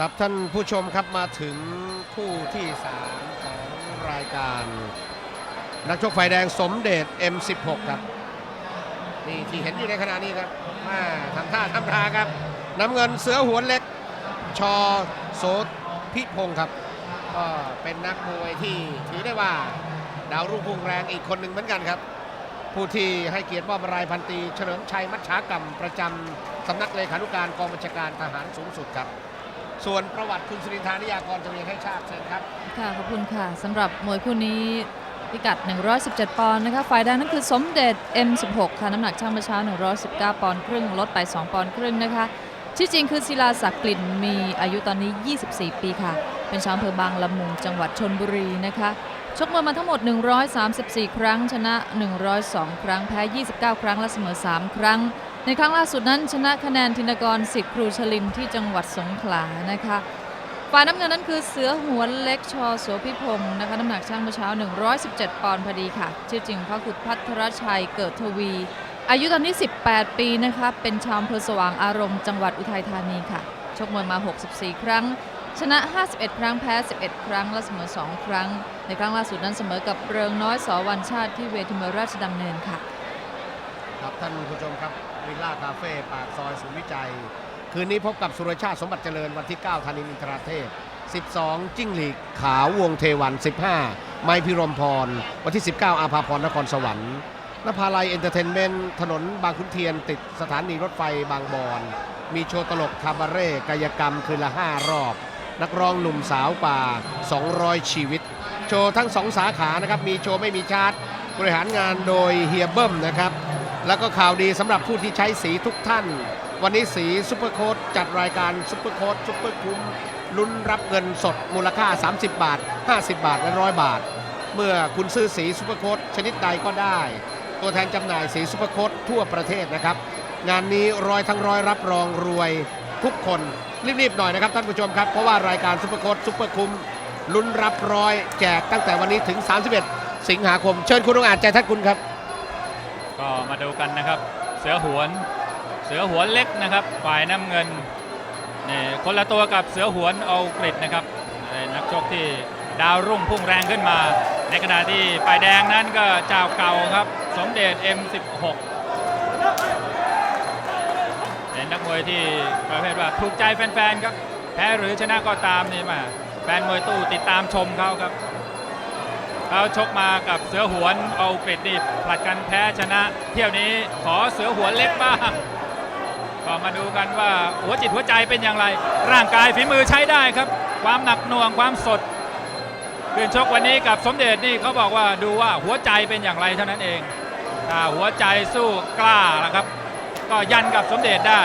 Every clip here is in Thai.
ครับท่านผู้ชมครับมาถึงคู่ที่ 3 ของรายการ นักชกไฟแดงสมเด็จ M16 ครับ นี่ที่เห็นอยู่ในขณะนี้ครับมาทำท่าทำทาครับน้ำเงินเสือหัวเล็ก ชอโสพิพงศ์ครับ ก็เป็นนักมวยที่ถือได้ว่า ดาวรุ่งพุ่งแรงอีกคนหนึ่งเหมือนกันครับ ผู้ที่ให้เกียรติมอบรายพันตีเฉลิมชัยมัชชากรรมประจำสำนักเลขานุการกองบัญชาการทหารสูงสุดครับ ส่วนประวัติคุณสุรินทานิยากรจะเรียนให้ทราบเชิญครับ ค่ะขอบคุณค่ะสำหรับมวยคู่นี้พิกัด 117 ปอนด์นะคะ ฝ่ายแดงนั่นคือสมเด็จ M16 ค่ะ น้ำหนักช่างเมื่อเช้า 119 ปอนด์ครึ่ง ลดไป 2 ปอนด์ครึ่งนะคะ ที่จริงคือศิลาศักดิ์กลิ่นมีอายุตอนนี้ 24 ปีค่ะ เป็นชาวอำเภอบางละมุงจังหวัดชนบุรีนะคะ ชกมวยมาทั้งหมด 134 ครั้ง ชนะ 102 ครั้ง แพ้ 29 ครั้ง และเสมอ 3 ครั้ง ในครั้งล่าสุดนั้นชนะคะแนนธินกรสิทธิ์ครูชลินที่จังหวัดสงขลานะคะฝ่ายน้ำเงินนั้นคือเสือหัวเล็กชอโสพิพงศ์นะคะน้ำหนักช่างเมื่อเช้า 117 ปอนด์พอดีค่ะ ชื่อจริงเขาคือพัทรชัยเกิดทวี อายุตอนนี้ 18 ปีนะคะเป็นชาวอำเภอสว่างอารมณ์จังหวัดอุทัยธานีค่ะ ชกมวยมา 64 ครั้ง ชนะ 51 ครั้งแพ้ 11 ครั้ง และเสมอ 2 ครั้ง ในครั้งล่าสุดนั้นเสมอกับเริงน้อยสอวันชาติที่เวทีมวยราชดำเนินค่ะ ครับท่านผู้ชมครับ วิลล่าคาเฟ่ปากซอยศูนย์วิจัย คืนนี้พบกับสุรชาติสมบัติเจริญวันที่ 9ธานินทร์อินทราเทพ 12 จิ้งหลีกขาววงเทวัน 15 ไมพิรมพร วันที่ 19 อาภาพรนครสวรรค์นภาลัยเอนเตอร์เทนเมนต์ถนนบางขุนเทียน ติดสถานีรถไฟบางบอน มีโชว์ตลกคาบาเร่กายกรรมคืนละ 5 รอบ นักร้องหนุ่มสาวป่า 200 ชีวิต โชว์ทั้ง 2 สาขานะครับ มีโชว์ไม่มีชาร์จบริหารงานโดยเฮียเบิ้มนะครับ แล้วก็ข่าวดีสำหรับผู้ที่ใช้สีทุกท่าน วันนี้สีซุปเปอร์โค้ดจัดรายการซุปเปอร์โค้ดซุปเปอร์คุ้มลุ้นรับเงินสดมูลค่า 30 บาท 50 บาทและร้อยบาท เมื่อคุณซื้อสีซุปเปอร์โค้ดชนิดใดก็ได้ ตัวแทนจำหน่ายสีซุปเปอร์โค้ดทั่วประเทศนะครับ งานนี้ร้อยทั้งร้อยรับรองรวยทุกคนรีบๆหน่อยนะครับท่านผู้ชมครับ เพราะว่ารายการซุปเปอร์โค้ดซุปเปอร์คุ้มลุ้นรับร้อยแจกตั้งแต่วันนี้ถึง 31 สิงหาคม เชิญคุณองอาจใจทัดคุณครับ ก็มาดูกันนะครับ เสือหวน เสือหวนเล็กนะครับ ฝ่ายน้ำเงินนี่คนละตัวกับเสือหวนเอากริดนะครับนนักชกที่ดาวรุ่งพุ่งแรงขึ้นมา ในขณะที่ฝ่ายแดงนั้นก็เจ้าเก่าครับ สมเด็จ M16 เป็นนักมวยที่ประเภทว่าถูกใจแฟนๆครับ แพ้หรือชนะก็ตามนี่มา แฟนมวยตู้ติดตามชมเขาครับ เขาชกมากับเสือหวนเอาเกรดนี่ผลัดกันแพ้ชนะ เที่ยวนี้ขอเสือหวนเล็กบ้างก็มาดูกันว่าหัวจิตหัวใจเป็นอย่างไร ร่างกายฝีมือใช้ได้ครับ ความหนักหน่วงความสดคืนชกวันนี้กับสมเด็จนี่เขาบอกว่าดูว่าหัวใจเป็นอย่างไรเท่านั้นเองถ้าหัวใจสู้กล้าละครับ ก็ยันกับสมเด็จได้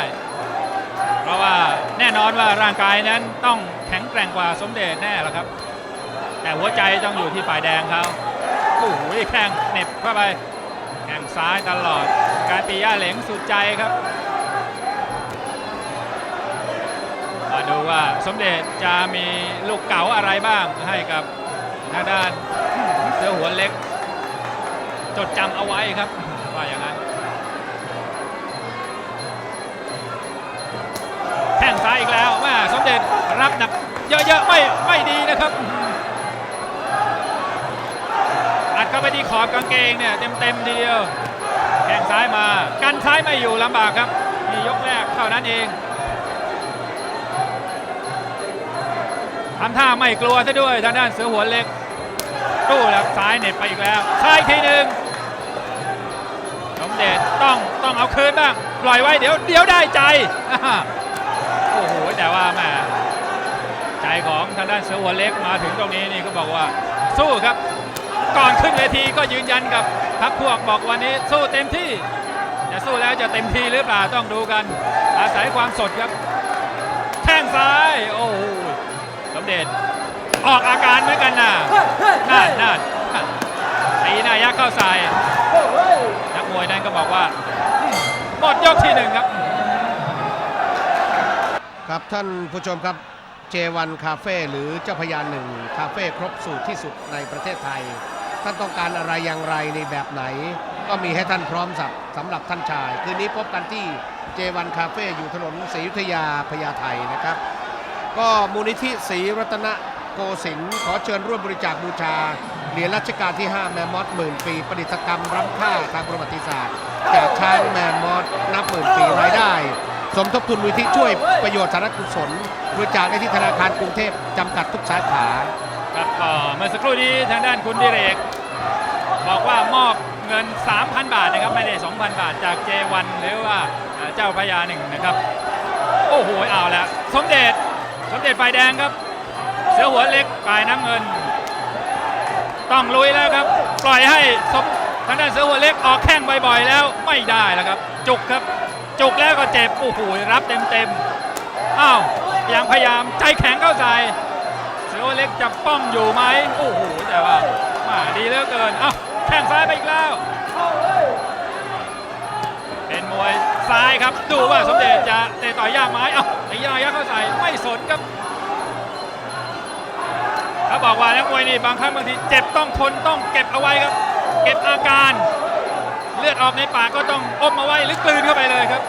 เพราะว่าแน่นอนว่าร่างกายนั้นต้องแข็งแกร่งกว่าสมเด็จแน่ละครับ แต่หัวใจต้องอยู่ที่ฝ่ายแดงเขาโอ้โหแข้งเน็บเข้าไปแข้งซ้ายตลอด การปีย่าเหลงสุดใจครับ มาดูว่าสมเด็จจะมีลูกเก๋าอะไรบ้างให้กับทางด้านเสื้อหัวเล็ก จดจำเอาไว้ครับว่าอย่างนั้นแข้งซ้ายอีกแล้วแม่สมเด็จรับหนักเยอะๆไม่ไม่ดีนะครับ เข้าไปที่ขอบกางเกงเนี่ยเต็มๆทีเดียว แข้งซ้ายมา กันซ้ายไม่อยู่ลำบากครับนี่ยกแรกเท่านั้นเองทำท่าไม่กลัวซะด้วยทางด้านเสือหัวเล็กตู้แล้วซ้ายเน็บไปอีกแล้วซ้ายทีหนึ่งสมเด็จต้องต้องเอาคืนบ้าง ปล่อยไว้เดี๋ยวเดี๋ยวได้ใจ โอ้โห แต่ว่าแม่ใจของทางด้านเสือหัวเล็กมาถึงตรงนี้นี่ก็บอกว่าสู้ครับ ก่อนขึ้นเวทีก็ยืนยันกับพักพวกบอกวันนี้สู้เต็มที่ จะสู้แล้วจะเต็มที่หรือเปล่าต้องดูกัน อาศัยความสดครับแข้งซ้าย โอ้โหสมเด็จออกอาการเหมือนกันนะนั่นนั่นตีหน้ายักษ์เข้าใส่นักมวยนั้นก็บอกว่าหมดยกที่หนึ่งครับ ครับท่านผู้ชมครับ J1 คาเฟ่หรือเจ้าพยาหนึ่งคาเฟ่ครบสูตรที่สุดในประเทศไทย ท่านต้องการอะไรอย่างไรในแบบไหน ก็มีให้ท่านพร้อมสับสำหรับท่านชาย คืนนี้พบกันที่ J1 คาเฟ่อยู่ถนนศรียุธยาพญาไทนะครับ ก็มูลนิธิศรีรัตนโกสินทร์ขอเชิญร่วมบริจาคบูชาเหรียญรัชกาลที่ 5 แมมมอสหมื่นปี ประดิษฐกรรมล้ำค่าทางประวัติศาสตร์ จากช้างแมมมอสนับหมื่นปีรายได้ สมทบทุนมูลนิธิช่วยประโยชน์สาธารณกุศลบริจาคได้ที่ธนาคารกรุงเทพจำกัดทุกสาขาครับก็เมื่อสักครู่นี้ทางด้านคุณดิเรก บอกว่ามอบเงิน 3,000 บาทนะครับไม่ได้ 2,000 บาทจากเจวันหรือว่าเจ้าพระยาหนึ่งนะครับ โอ้โหเอาแล้วสมเด็จสมเด็จไฟแดงครับ เสือหัวเล็กปลายน้ำเงิน ต้องลุยแล้วครับ ปล่อยให้สมทางด้านเสือหัวเล็กออกแข้งบ่อยๆแล้วไม่ได้แล้วครับ จุกครับ จุกแล้วก็เจ็บโอ้โหรับเต็มๆอ้าวยังพยายามใจแข็งเข้าใส่เสือเล็กจะป้องอยู่ไหมโอ้โหแต่ว่ามาดีเหลือเกินอ้าวแข้งซ้ายไปอีกแล้ว เป็นมวยซ้ายครับดูว่าสมเด็จจะเตะต่อยยากไหมเอ้าตียายักเข้าใส่ไม่สนครับเขาบอกว่านักมวยนี่บางครั้งบางทีเจ็บต้องทนต้องเก็บเอาไว้ครับ เก็บอาการ เลือดออกในปากก็ต้องอมเอาไว้หรือกลืนเข้าไปเลยครับ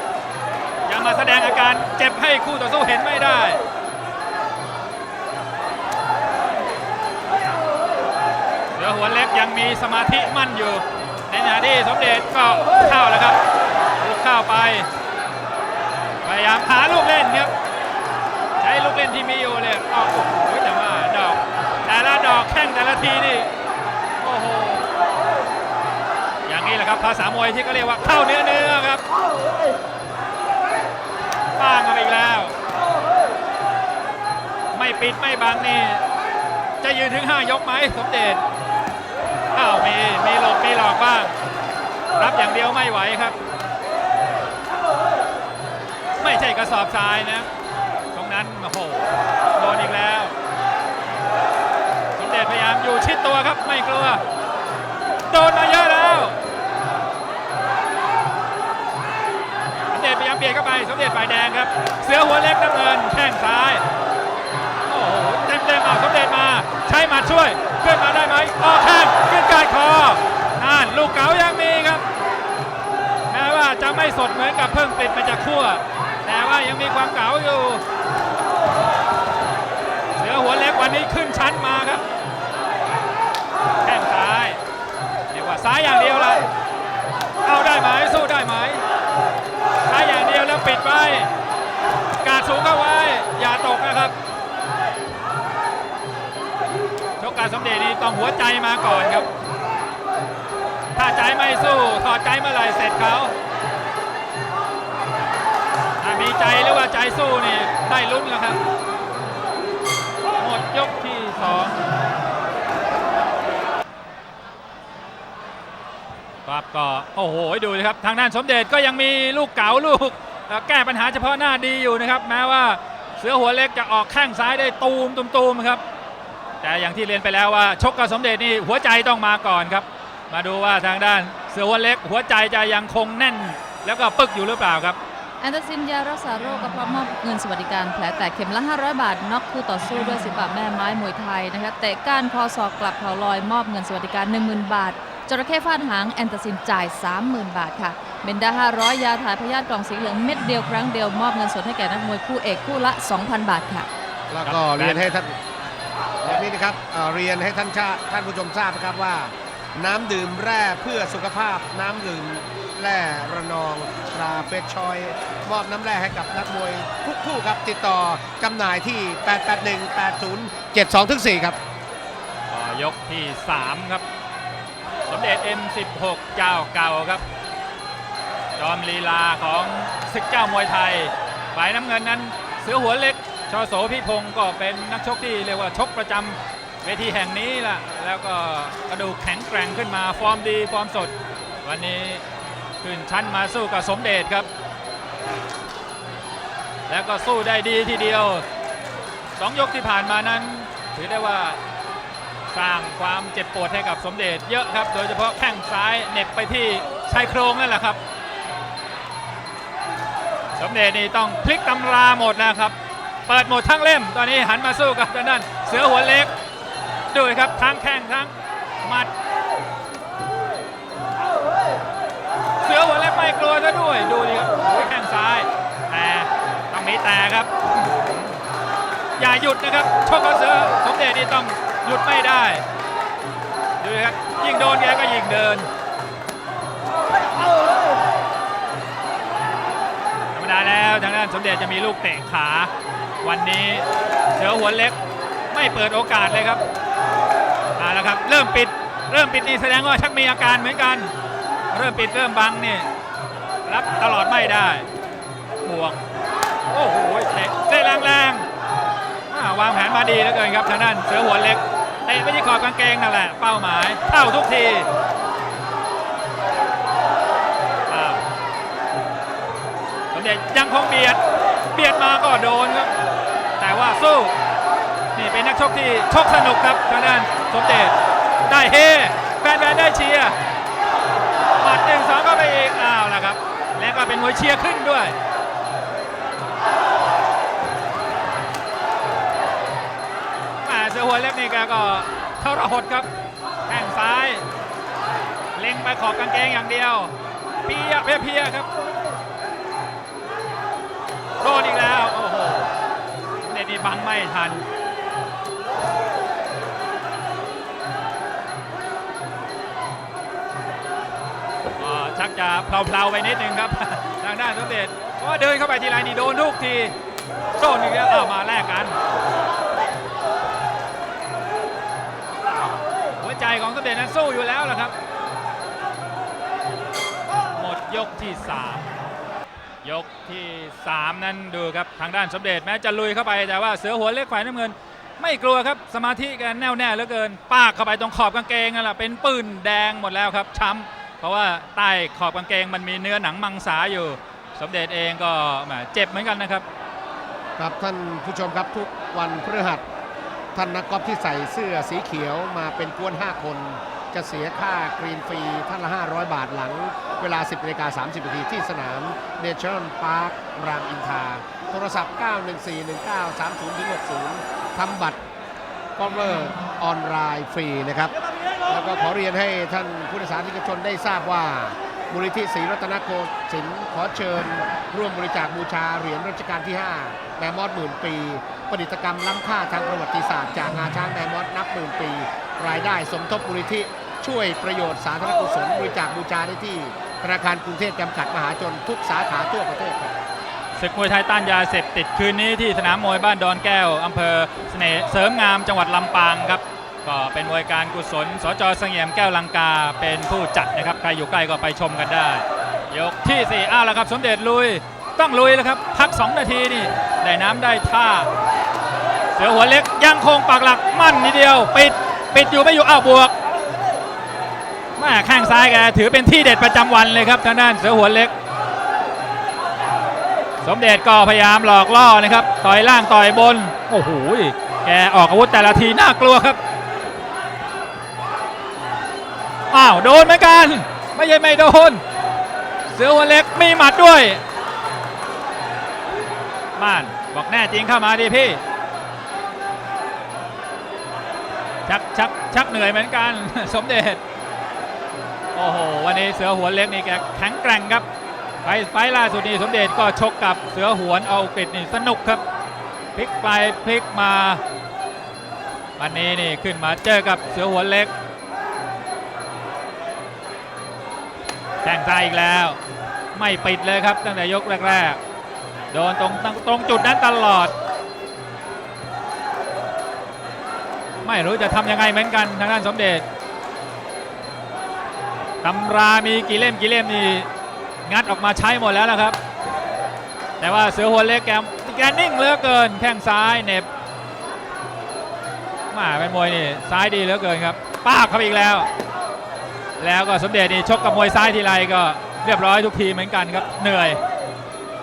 อย่ามาแสดงอาการเจ็บให้คู่ต่อสู้เห็นไม่ได้เสือหัวเล็กยังมีสมาธิมั่นอยู่ ในขณะที่สมเด็จก็เข้าแล้วครับลุกเข้าไป พยายามหาลูกเล่นครับ ใช้ลูกเล่นที่มีอยู่เลยอ้าวโอ้โหแต่ว่าดอก แต่ละดอกแข้งแต่ละทีนี่ นี้แหละครับภาษามวยที่ก็เรียกว่าเข้าเนื้อเนื้อครับป้างมาอีกแล้ว ไม่ปิดไม่บังนี่ จะยืนถึง 5 ยกไหมสมเด็จอ้าวมีมีหลบมีหลอกบ้าง รับอย่างเดียวไม่ไหวครับ ไม่ใช่กระสอบทรายนะตรงนั้นโอ้โหโดนอีกแล้ว สมเด็จพยายามอยู่ชิดตัวครับไม่กลัวโดนมาเยอะแล้ว พยายามเบียดเข้าไปสมเด็จฝ่ายแดงครับ เสือหัวเล็กน้ำเงินแข้งซ้ายโอ้โหเต็มเต็มเอาสมเด็จมา ใช้หมาช่วยขึ้นมาได้ไหมออกแข้งขึ้นกาดคอนั่นลูกเก๋ายังมีครับแม้ว่าจะไม่สดเหมือนกับเพิ่งติดมาจากขั้วแต่ว่ายังมีความเก๋าอยู่เสือหัวเล็กวันนี้ขึ้นชั้นมาครับแข้งซ้ายเรียกว่าซ้ายอย่างเดียวเละเอาได้ไหมสู้ได้ไหม ซ้าอย่างเดียวแล้วปิดไว้กาดสูงเข้าไว้ อย่าตกนะครับชกการสมเด็จนี่ต้องหัวใจมาก่อนครับ ถ้าใจไม่สู้ถอดใจเมื่อไหร่เสร็จเขาถ้ามีใจหรือว่าใจสู้นี่ได้ลุ้นแล้วครับ หมดยกที่สองครับก็ โอ้โหดูนะครับทางด้านสมเด็จก็ยังมีลูกเก๋าลูกแก้ปัญหาเฉพาะหน้าดีอยู่นะครับแม้ว่าเสือหัวเล็กจะออกแข้งซ้ายได้ตูมตูมตูมครับแต่อย่างที่เรียนไปแล้วว่าชกกับสมเด็จนี่หัวใจต้องมาก่อนครับ มาดูว่าทางด้านเสือหัวเล็ก หัวใจจะยังคงแน่น แล้วก็ปึกอยู่หรือเปล่าครับแอนเดอร์ซินยารักษาโรคก็พร้อมมอบเงินสวัสดิการแผลแตกเข็มละ 500 บาทน็อกคู่ต่อสู้ด้วยศิลปะแม่ไม้มวยไทยนะคะเตะก้านคอศอกกลับเข่าลอยมอบเงินสวัสดิการ 10,000 บาท จระเข้ฟาดหางแอนเตอร์ซินจ่าย 30,000 บาทค่ะเบนด้า500 ยาถ่ายพยาธิกล่องสีเหลืองเม็ดเดียวครั้งเดียวมอบเงินสดให้แก่นักมวยคู่เอกคู่ละ 2,000 บาทค่ะ แล้วก็เรียนให้ท่านแบบนี้นะครับเอ่อเรียนให้ท่านชาท่านผู้ชมทราบนะครับว่า น้ำดื่มแร่เพื่อสุขภาพ น้ำดื่มแร่ระนองตราเฟสชอย มอบน้ำแร่ให้กับนักมวยทุกคู่ครับติดต่อจำหน่ายที่ 881 80 72ถึง4ครับ ต่อยกที่ 3 ครับส มเด็จ M16 เจ้าเก่าครับ จอมลีลาของศึกเจ้ามวยไทย ฝ่ายน้ำเงินนั้น เสือหัวเล็ก ชอโสพิพงศ์ก็เป็นนักชกที่เรียกว่าชกประจำเวทีแห่งนี้ล่ะ แล้วก็กระดูกแข็งแกร่งขึ้นมาฟอร์มดีฟอร์มสด วันนี้ขึ้นชั้นมาสู้กับสมเด็จครับ แล้วก็สู้ได้ดีทีเดียวสองยกที่ผ่านมานั้นถือได้ว่า สร้างความเจ็บปวดให้กับสมเด็จเยอะครับ โดยเฉพาะแข้งซ้ายเน็บไปที่ชายโครงนั่นแหละครับ สมเด็จนี่ต้องพลิกตำราหมดนะครับ เปิดหมดทั้งเล่ม ตอนนี้หันมาสู้กับทางด้านเสือหัวเล็กดูครับทั้งแข้งทั้งหมัด เสือหัวเล็กไม่กลัวซะด้วยดูดิครับโอ้ยแข้งซ้ายแต่ต้องมีแต่ครับ อย่าหยุดนะครับชกกับเสือสมเด็จนี่ต้อง หยุดไม่ได้ ดูครับ ยิงโดนแกก็ยิงเดิน ธรรมดาแล้วทางด้านสมเด็จจะมีลูกเตะขา วันนี้เสือหัวเล็กไม่เปิดโอกาสเลยครับเอาละครับ เริ่มปิด เริ่มปิดนี่แสดงว่าชักมีอาการเหมือนกัน เริ่มปิดเริ่มบังนี่รับตลอดไม่ได้ห่วงโอ้โหเตะแรงๆวางแผนมาดีเหลือเกินครับทางด้านเสือหัวเล็ก ตะไปที่ขอบกางเกงนั่นแหละ เป้าหมายเข้าทุกทีสมเด็จยังคงเบียด เบียดมาก็โดนครับ แต่ว่าสู้ นี่เป็นนักชกที่ชกสนุกครับทางด้านสมเด็จได้เฮแฟนๆได้เชียร์หมัดหนึ่งสองก็ไปอีกอ้าวแล้วครับ แล้วก็เป็นมวยเชียร์ขึ้นด้วย แหม่เสือหัวเล็กนี่แกก็เทรหดครับแข้งซ้าย เล็งไปขอบกางเกงอย่างเดียวเพียเพียเพียครับโดนอีกแล้ว โอ้โหเดนนี่บังไม่ทันชักจะเพลาๆไปนิดนึงครับ ทางด้านสมเด็จเพราะเดินเข้าไปทีไรนี่โดนทุกที โดนอีกแล้วเอามาแลกกัน ใจของสมเด็จนั้นสู้อยู่แล้วล่ะครับ หมดยกที่ 3 ยกที่ 3 นั้นดูครับทางด้านสมเด็จแม้จะลุยเข้าไปแต่ว่าเสือหัวเล็กฝ่ายน้ำเงิน ไม่กลัวครับสมาธิกันแน่วแน่เหลือเกินปากเข้าไปตรงขอบกางเกงนั่นแหละเป็นปืนแดงหมดแล้วครับช้ำเพราะว่าใต้ขอบกางเกงมันมีเนื้อหนังมังสาอยู่ สมเด็จเองก็เจ็บเหมือนกันนะครับครับท่านผู้ชมครับทุกวันพฤหัส ท่านนักกอล์ฟที่ใส่เสื้อสีเขียวมาเป็นกวน 5 คน จะเสียค่ากรีนฟรีท่านละ 500 บาทหลัง เวลา 10นาฬิกา30นาทีที่สนามเนชั่นพาร์ครามอินทา โทรศัพท์ 9141930-60ทำบัตรกอล์ฟเวอร์ออนไลน์ฟรีนะครับ แล้วก็ขอเรียนให้ท่านผู้โดยสารนิกชนได้ทราบว่า มูลนิธิศรีรัตนโกสินทร์ขอเชิญ ร่วมบริจาคบูชาเหรียญรัชกาลที่ 5 แมมมอสหมื่นปี ประดิษฐกรรมล้ำค่าทางประวัติศาสตร์จากงาช้างแมมมอสนับหมื่นปี รายได้สมทบมูลนิธิช่วยประโยชน์สาธารณกุศลบริจาคบูชาได้ที่ธนาคารกรุงเทพจำกัดมหาชนทุกสาขาทั่วประเทศครับศึกมวยไทยต้านยาเสพติดคืนนี้ที่สนามมวยบ้านดอนแก้วอำเภอเสน่เสริมงามจังหวัดลำปางครับ ก็เป็นมวยการกุศล สจเสงี่ยมแก้วลังกาเป็นผู้จัดนะครับ ใครอยู่ใกล้ก็ไปชมกันได้ ยกที่4ี่อ้าวแล้วครับ สมเด็จลุย ต้องลุยแล้วครับ พัก 2 นาทีนี่ ได้น้ำได้ท่า เสือหัวเล็กยังคงปักหลักมั่นนิดเดียว ปิด ปิดอยู่ไม่อยู่ อ้าวบวกม่ข้างซ้ายแกถือเป็นที่เด็ดประจำวันเลยครับทางด้านเสือหัวเล็ก สมเด็จก็พยายามหลอกล่อนะครับ ต่อยล่างต่อยบน โอ้โห แกออกอาวุธแต่ละทีน่ากลัวครับ อ้าวโดนเหมือนกัน ไม่ใช่ไม่โดน เสือหัวเล็กมีหมัดด้วยม่านบอกแน่จริงเข้ามาดิพี่ ชักชักชักเหนื่อยเหมือนกัน สมเด็จ โอ้โห วันนี้เสือหัวเล็กนี่แกแข็งแกร่งครับ ไฟไฟล่าสุดนี่สมเด็จก็ชกกับเสือหวนเอากฤษนี่สนุกครับ พลิกไปพลิกมา วันนี้นี่ขึ้นมาเจอกับเสือหัวเล็ก แข่งซ้ายอีกแล้ว ไม่ปิดเลยครับตั้งแต่ยกแรกๆโดนตรงตรงตรงจุดนั้นตลอด ไม่รู้จะทำยังไงเหมือนกันทางด้านสมเด็จตำรามีกี่เล่มกี่เล่มนี่งัดออกมาใช้หมดแล้วนะครับ แต่ว่าเสือหัวเล็กแกแกนิ่งเหลือเกิน แข้งซ้ายเน็บมาเป็นมวยนี่ซ้ายดีเหลือเกินครับป้าเข้าไปอีกแล้ว แล้วก็สมเด็จนี่ชกกับมวยซ้ายทีไรก็เรียบร้อยทุกทีเหมือนกันครับเหนื่อย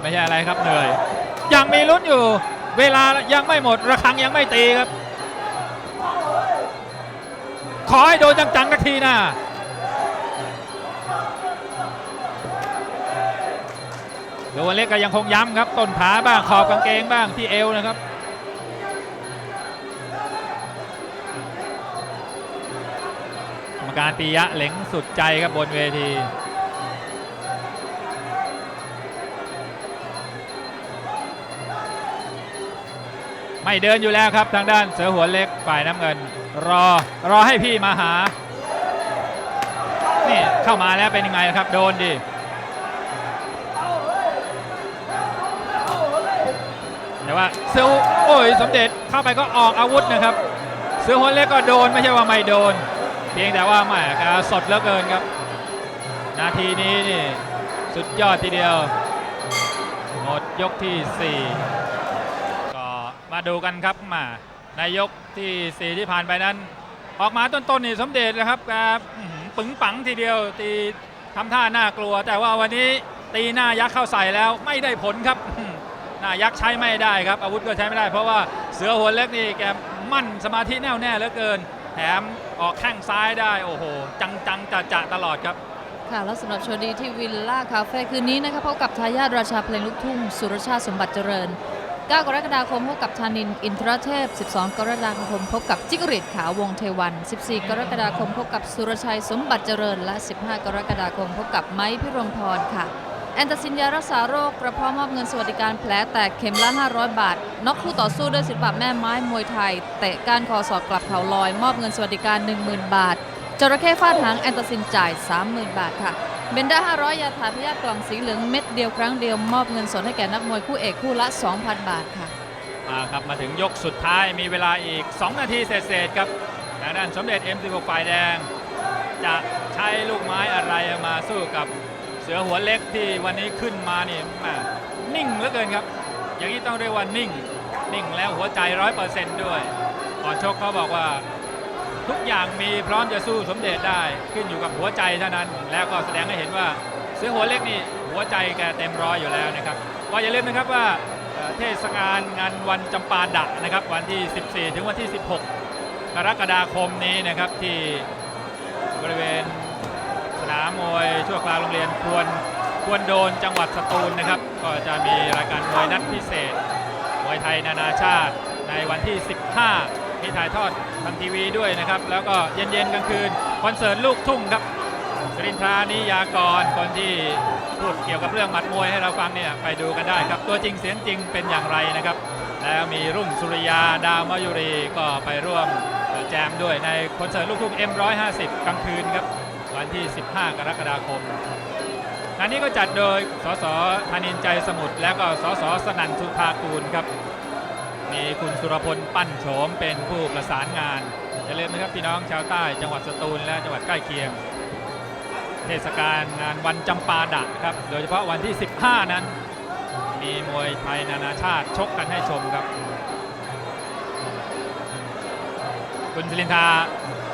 ไม่ใช่อะไรครับเหนื่อย ยังมีลุ้นอยู่ เวลายังไม่หมดระฆังยังไม่ตีครับ ขอให้โดนจังๆสักทีนะเดี๋ยววันเล็กก็ยังคงย้ำครับต้นขาบ้างขอบกางเกงบ้างที่เอวนะครับ รมการปียะเหล็งสุดใจครับบนเวทีไม่เดินอยู่แล้วครับทางด้านเสือหัวเล็กฝ่ายน้ำเงิน รอรอให้พี่มาหา นี่เข้ามาแล้วเป็นยังไงครับ โดนดิแต่ว่าเสือโอ้ยสมเด็จเข้าไปก็ออกอาวุธนะครับ เสือหัวเล็กก็โดนไม่ใช่ว่าไม่โดน พียงแต่ว่าแหมกาสดเหลือเกินครับ นาทีนี้นี่สุดยอดทีเดียว หมดยกที่ 4 ก็มาดูกันครับมาในยกทีสี่4 ที่ผ่านไปนั้น ออกมาต้นๆนี่สมเด็จนะครับแกปึงปังทีเดียวตีทำท่าน่ากลัว แต่ว่าวันนี้ตีหน้ายักษ์เข้าใส่แล้วไม่ได้ผลครับหน้ายักษ์ใช้ไม่ได้ครับ อาวุธก็ใช้ไม่ได้ เพราะว่าเสือหัวเล็กนี่แกมั่นสมาธิแน่วแน่เหลือเกินแถม ออกแข้งซ้ายได้โอ้โห จังจังจะจะตลอดครับ ค่ะ แล้วสำหรับโชว์ดีที่วิลล่าคาเฟ่คืนนี้นะคะพบกับทายาทราชาเพลงลูกทุ่ง สุรชาติสมบัติเจริญ 9 กรกฎาคมพบกับธานินทร์อินทรเทพ 12 กรกฎาคมพบกับจิกริดขาววงเทวัน 14 กรกฎาคมพบกับสุรชัยสมบัติเจริญ และ 15 กรกฎาคมพบกับไม้พิรมพรค่ะ แอนตาซินยารักษาโรคกระเพาะมอบเงินสวัสดิการแผลแตกเข็มละ 500 บาทน็อกคู่ต่อสู้ด้วยศิลปะแม่ไม้มวยไทย เตะก้านคอสอบกลับเขาลอย มอบเงินสวัสดิการ 10,000 บาท จระเข้ฟาดหางแอนตาซินจ่าย 30,000 บาทค่ะ เบนด้า 500 ยาถ่ายพยาธิกล่องสีเหลืองเม็ดเดียวครั้งเดียว มอบเงินสดให้แก่นักมวยคู่เอกคู่ละ 2,000 บาทค่ะมาครับมาถึงยกสุดท้ายมีเวลาอีก 2 นาทีเศษๆครับทางด้านสมเด็จ M16 ฝ่ายแดง จะใช้ลูกไม้อะไรมาสู้กับ สือหัวเล็กที่วันนี้ขึ้นมานี่แหมนิ่งเหลือเกินครับ อย่างนี้ต้องเรียกว่านิ่ง นิ่งแล้วหัวใจร้อยเปอร์เซนต์ด้วยก่อนชกเขาบอกว่า ทุกอย่างมีพร้อมจะสู้สมเด็จได้ขึ้นอยู่กับหัวใจเท่านั้น แล้วก็แสดงให้เห็นว่า เสือหัวเล็กนี่หัวใจแกเต็มร้อยอยู่แล้วนะครับก็อย่าลืมนะครับว่าเทศกาลงานวันจำปาดะนะครับ วันที่ 14 ถึงวันที่ 16 กรกฎาคมนี้นะครับที่บริเวณ นามมวยชั่วคราวโรงเรียนควรควรโดนจังหวัดสตูลนะครับ ก็จะมีรายการมวยนัดพิเศษมวยไทยนานาชาติในวันที่ 15 มีถ่ายทอดทางทีวีด้วยนะครับ แล้วก็เย็นๆกลางคืนคอนเสิร์ตลูกทุ่งครับสรินทรานิยากรคนที่พูดเกี่ยวกับเรื่องหมัดมวยให้เราฟังเนี่ยไปดูกันได้ครับ ตัวจริงเสียงจริงเป็นอย่างไรนะครับ แล้วมีรุ่งสุริยาดาวมายุรีก็ไปร่วมแจมด้วยในคอนเสิร์ตลูกทุ่ง M150 กลางคืนครับ วันที่ 15 กรกฎาคม งานนี้ก็จัดโดยสสธานินใจสมุทรและก็สสสนันสุภากูลครับ มีคุณสุรพลปั้นโฉมเป็นผู้ประสานงาน อย่าลืมนะครับพี่น้องชาวใต้จังหวัดสตูลและจังหวัดใกล้เคียง เทศกาลงานวันจำปาดะครับ โดยเฉพาะวันที่ 15 นั้น มีมวยไทยนานาชาติชกกันให้ชมครับ คุณสิรินทา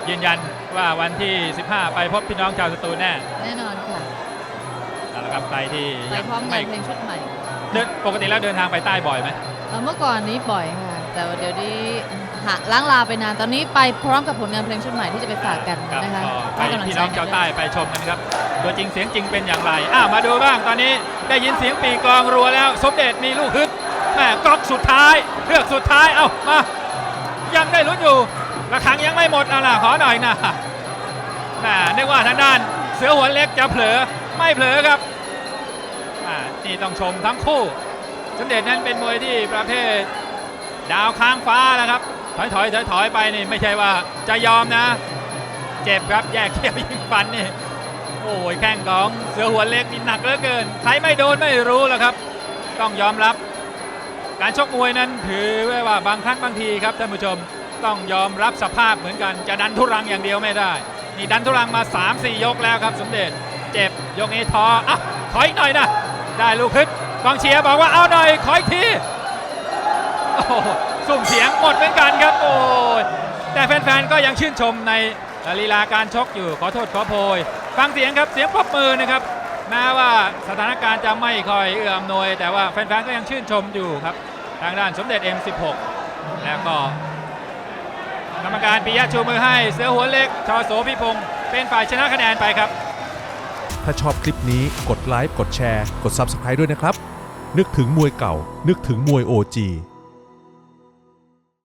ยืนยันว่าวันที่ 15 ไปพบพี่น้องชาวสตูลแน่แน่นอนค่ะเอาละครับใครที่ไปยังพร้อมงาไม่นเพลงชุดใหม่เดินปกติแล้วเดินทางไปใต้บ่อยไหมเอ่อเมื่อก่อนนี้บ่อยค่ะ แต่ว่าเดี๋ยวนี้หาล้างลาไปนานตอนนี้ไปพร้อมกับผลงานเพลงชุดใหม่ที่จะไปฝากกันครับนะคะก็ไปให้กำลังพี่ใจน้องกัชาวนด้วยใต้ไปชมกันครับตัวจริงเสียงจริงเป็นอย่างไรอ้าวมาดูบ้างตอนนี้ได้ยินเสียงปีกลองรัวแล้ว สมเด็จมีลูกฮึดแม่ก๊อกสุดท้ายเลือกสุดท้ายเอ้ามายังได้ลุ้นอยู่ ระฆังยังไม่หมดเอาล่ะขอหน่อยนะแม่นึกว่าทางด้านเสือหัวเล็กจะเผลอไม่เผลอครับอ่านี่ต้องชมทั้งคู่สมเด็จนั้นเป็นมวยที่ประเภท ดาวค้างฟ้าแล้วครับ ถอยถอยถอยถอยไปนี่ไม่ใช่ว่าจะยอมนะ เจ็บครับแยกเขี้ยวยิงฟันนี่โอ้ยแข้งของเสือหัวเล็กนี่หนักเหลือเกินใครไม่โดนไม่รู้แล้วครับ ต้องยอมรับ การชกมวยนั้นถือว่าบางครั้งบางทีครับท่านผู้ชม ต้องยอมรับสภาพเหมือนกัน จะดันทุรังอย่างเดียวไม่ได้ นี่ดันทุรังมา 3-4 ยกแล้วครับสมเด็จ เจ็บยกนี้ท้ออะขออีกหน่อยนะ ได้ลูกคึดกองเชียร์บอกว่าเอาหน่อยขออีกทีโอ้โหสุ่มเสียงหมดเหมือนกันครับโอ้ยแต่แฟนๆก็ยังชื่นชมในลีลาการชกอยู่ขอโทษขอโพย ฟังเสียงครับเสียงปรบมือนะครับแม้ว่าสถานการณ์จะไม่ค่อยเอื้ออำนวย แต่ว่าแฟนๆก็ยังชื่นชมอยู่ครับ ทางด้านสมเด็จ M16 แล้วก็ กรรมการปิยะชูมือให้เสือหัวเล็กชอโสพิพงศ์เป็นฝ่ายชนะคะแนนไปครับ ถ้าชอบคลิปนี้กดไลค์กดแชร์ กด Subscribe ด้วยนะครับ นึกถึงมวยเก่า นึกถึงมวย OG